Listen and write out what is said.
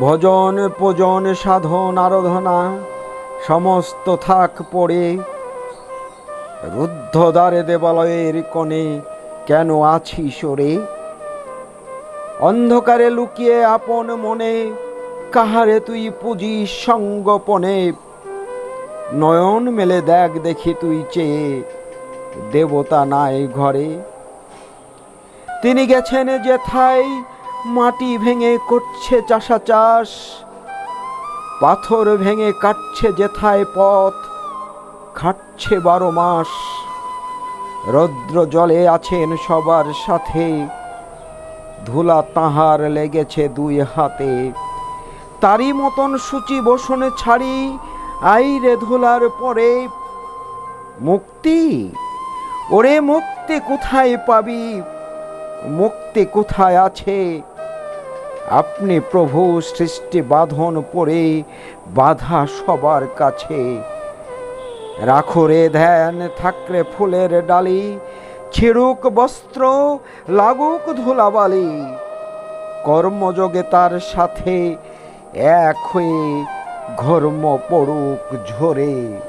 ভজন পূজন সাধন আরাধনা, সমস্ত থাক পড়ে। রুদ্ধ দ্বারে দেবালয়ের কোণে কেন আছি সরে? অন্ধকারে লুকিয়ে আপন মনে কাহারে তুই পুজি সঙ্গপনে নয়ন মেলে দেখ দেখি তুই চেয়ে দেবতা নাই ঘরে। তিনি গেছেন যেথায় মাটি ভেঙে করছে চাষা চাষ, পাথর ভেঙে কাটছে যেথায় পথ, খাটছে বারো মাস। রৌদ্র জলে আছেন সবার সাথে, ধুলা তাহার লেগেছে দুই হাতে। তারই মতন সূচি বসনে ছাড়ি আইরে ধুলার পরে। মুক্তি? ওরে মুক্তি কোথায় পাবি? মুক্তি কোথায় আছে? আপনি প্রভু সৃষ্টি বাঁধন পড়ে বাধা সবার কাছে। রাখরে ধ্যান, থাকলে ফুলের ডালি, ছিড়ুক বস্ত্র, লাগুক ধুলাবালি। কর্মযোগে তার সাথে এক হয়ে ঘর্ম পড়ুক ঝরে।